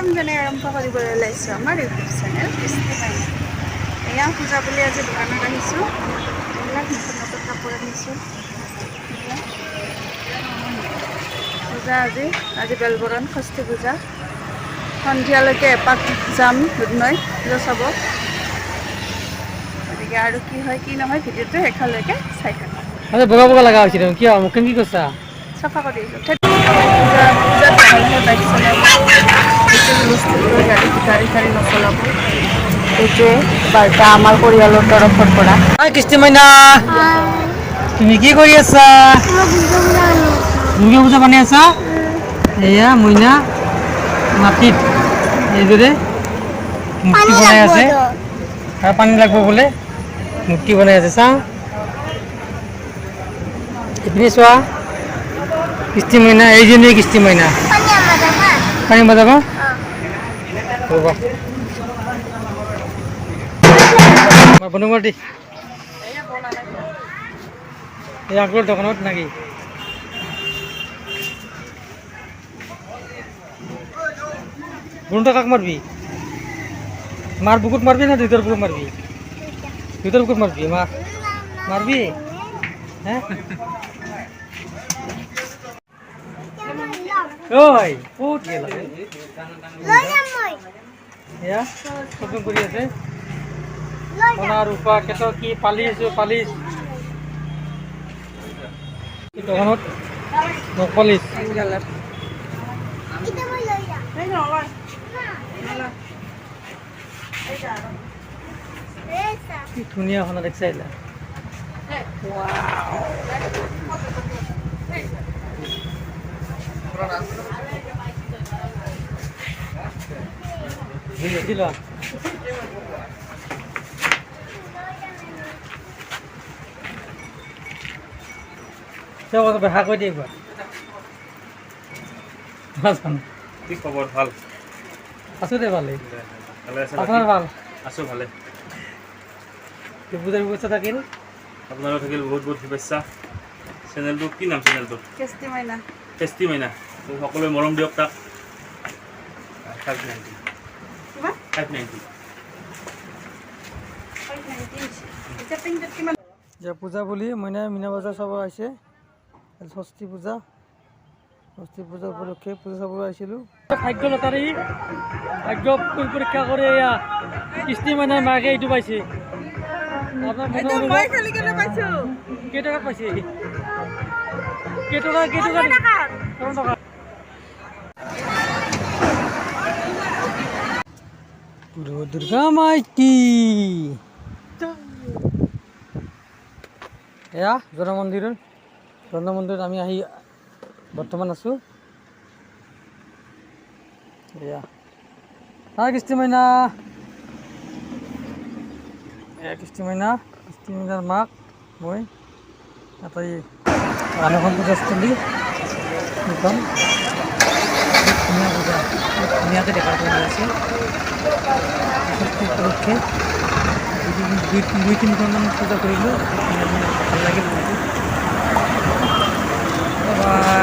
আৰম্ভ কৰিবলৈ ওলাইছোঁ আমাৰ ইউটিউব চেনেল কৃষ্টি মাইনা এয়া পূজা বুলি আজি দোকানত আহিছোঁ এইবিলাক নতুন নতুন কাপোৰ আনিছোঁ। পূজা আজি আজি বেলবৰণ ষষ্ঠী পূজা। সন্ধিয়ালৈকে এপাক যাম দুধনৈ পূজা চাব। গতিকে আৰু কি হয় কি নহয় ভিডিঅ'টো শেষলৈকে চাই থাকক বগা বগা লগা হৈছিল কিয়? মোক কি কৈছা চাফা কৰি দিলোঁ পৰিয়ালৰ তৰফৰ পৰা। হাই কৃষ্টি মাইনা। তুমি কি কৰি আছা? দুৰ্গা পূজা বনাই আছা? এয়া, মইনা, মাটিত এইদৰে মূৰ্তি বনাই আছে। আৰু পানী লাগিব বোলে। মূৰ্তি বনাই আছে চাওঁ এইপিনে চোৱা। কৃষ্টি মইনা এইজনীয়ে কৃষ্টি মইনা? পানী বজাব বন্ধ এই আঙ্কুলৰ দোকানত নাকি? গুণটা কাক মারবি মার বুকুত মারবি না দুইটার বুকুত মারবি দুইটার বুকুত মারবি মার মারবি হ্যাঁ ওই ক'ত গেল এয়া শ্বপিং কৰি আছে। সোণা, ৰূপা কেত কি পালিছ, অ' পালিছ। দোকানত নখ পালিছ। কি ধুনীয়া সোণা দেখিছা এইলা বেছি লোৱা তেওঁ কথা বেহা কৈ দিয়ে কি খবৰ ভালো? আছোঁ দে ভালেই ভালে আছে আপোনাৰ ভালো? আছোঁ ভালে। পূজাৰ ব্যৱস্থা থাকিল? আপোনালোক থাকিল বহুত বহুত শুভেচ্ছা। চেনেলটো কি নাম চেনেলটো? কেষ্টি মাইনা। টেষ্টি মাইনা। সকলোৱে মৰম দিয়ক তাক। যে পূজা বুলি মইনা মীনা বজাৰ চাব আহিছে। আজি ষষ্ঠী পূজা। ষষ্ঠী পূজা উপলক্ষে পূজা চাবলৈ আহিছিলোঁ। ভাগ্য লটাৰী ভাগ্য পৰীক্ষা কৰি এয়া কিস্তি মানে মাকে এইটো পাইছে। পাইছোঁ। পাইছে? কেইটকা কেইটকা পুরো দুর্গা মাইতি এয়া জন মন্দিৰৰ জন মন্দিৰত আমি আহি বৰ্তমান আছোঁ। এয়া। হা কৃষ্টি মাইনা। এয়া, কৃষ্টি মাইনা। কৃষ্টি মাইনাৰ মাক মই এটা এই ৰামেখন পূজাস্থলী ধুনীয়াকৈ ডেকাৰেশ্যন হৈ আছে উপলক্ষে দুই- দুই দুই তিনিখনমান পূজা লাগিল বহুত বাই